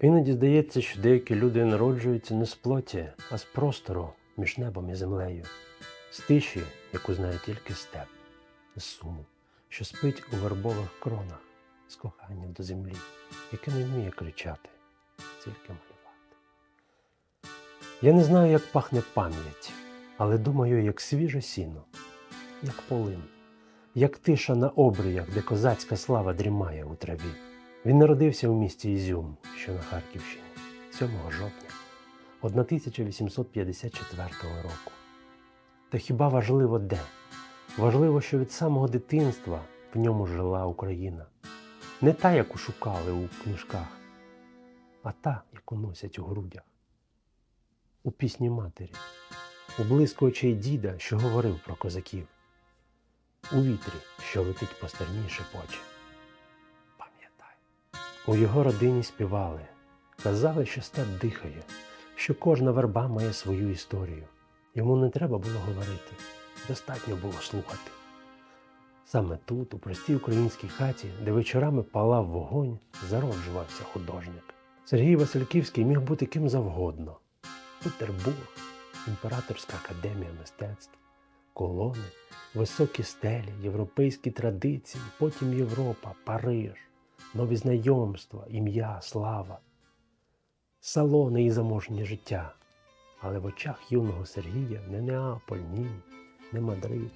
Іноді здається, що деякі люди народжуються не з плоті, а з простору між небом і землею, з тиші, яку знає тільки степ, з суму, що спить у вербових кронах, з коханням до землі, яке не вміє кричати, тільки малювати. Я не знаю, як пахне пам'ять, але думаю, як свіже сіно, як полин, як тиша на обріях, де козацька слава дрімає у траві. Він народився в місті Ізюм, що на Харківщині, 7 жовтня 1854 року. Та хіба важливо де? Важливо, що від самого дитинства в ньому жила Україна. Не та, яку шукали у книжках, а та, яку носять у грудях. У пісні матері, у блиску очей діда, що говорив про козаків, у вітрі, що летить по стерні шепоче. Пам'ятай. У його родині співали, казали, що степ дихає, що кожна верба має свою історію. Йому не треба було говорити, достатньо було слухати. Саме тут, у простій українській хаті, де вечорами палав вогонь, зароджувався художник. Сергій Васильківський міг бути ким завгодно: Петербург, Імператорська академія мистецтв, колони, високі стелі, європейські традиції, потім Європа, Париж, нові знайомства, ім'я, слава, салони і заможнє життя. Але в очах юного Сергія не Неаполь, ні, не Мадрид.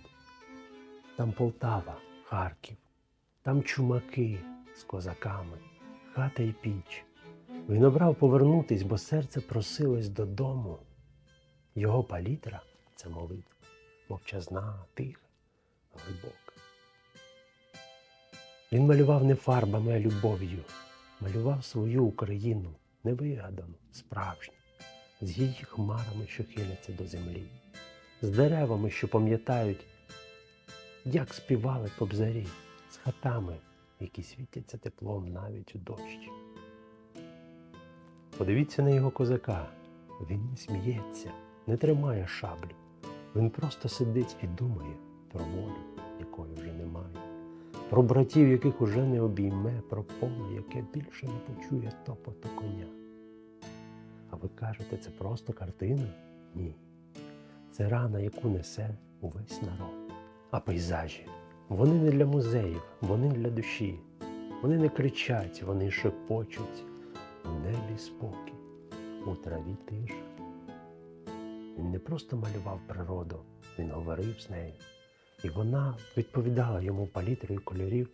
Там Полтава, Харків, там чумаки з козаками, хата й піч. Він обрав повернутись, бо серце просилось додому. Його палітра це молитва, мовчазна, тиха, глибока. Він малював не фарбами, а любов'ю, малював свою Україну, невигадану, справжню, з її хмарами, що хиляться до землі, з деревами, що пам'ятають, як співали кобзарі, з хатами, які світяться теплом навіть у дощі. Подивіться на його козака. Він не сміється, не тримає шаблю. Він просто сидить і думає про волю, якої вже немає, про братів, яких уже не обійме, про поле, яке більше не почує топоту коня. А ви кажете, це просто картина? Ні. Це рана, яку несе увесь народ. А пейзажі вони не для музеїв, вони для душі. Вони не кричать, вони шепочуть. У небі спокій, у траві тиша. Він не просто малював природу, він говорив з нею. І вона відповідала йому палітрою кольорів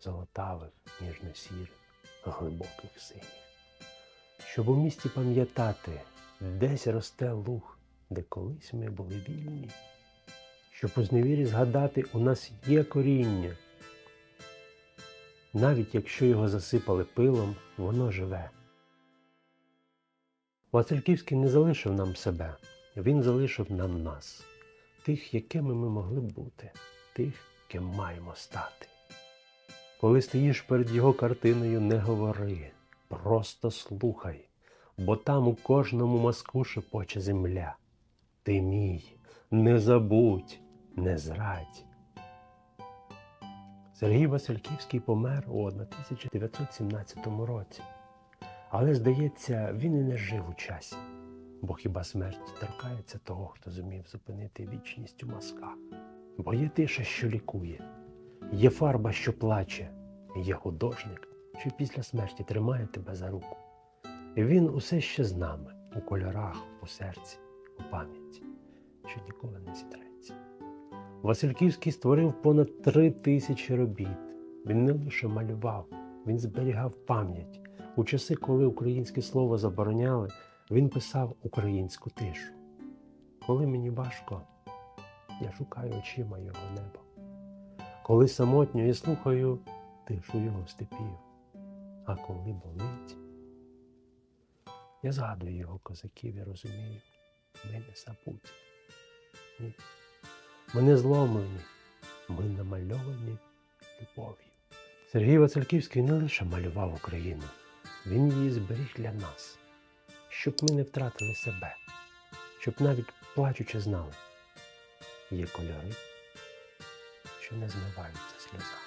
золотавих, ніжно-сірих, глибоких синіх. Щоб у місті пам'ятати, десь росте луг, де колись ми були вільні. Щоб у зневірі згадати, у нас є коріння. Навіть якщо його засипали пилом, воно живе. Васильківський не залишив нам себе, він залишив нам нас, тих, якими ми могли б бути, тих, ким маємо стати. Коли стоїш перед його картиною, не говори, просто слухай, бо там у кожному мазку шепоче земля. Ти мій, не забудь, не зрадь. Сергій Васильківський помер у 1917 році. Але, здається, він і не жив у часі, бо хіба смерть торкається того, хто зумів зупинити вічність у мазках. Бо є тиша, що лікує, є фарба, що плаче, є художник, що після смерті тримає тебе за руку. І він усе ще з нами, у кольорах, у серці, у пам'яті, що ніколи не зітреться. Васильківський створив понад три тисячі робіт. Він не лише малював, він зберігав пам'ять. У часи, коли українське слово забороняли, він писав українську тишу. Коли мені важко, я шукаю очима його неба. Коли самотньо я слухаю тишу його степів. А коли болить, я згадую його козаків і розумію, ми не забуті. Ні. Ми не зломлені, ми намальовані любов'ю. Сергій Васильківський не лише малював Україну, він її зберіг для нас, щоб ми не втратили себе, щоб навіть плачучи знали, є кольори, що не змиваються сльозами.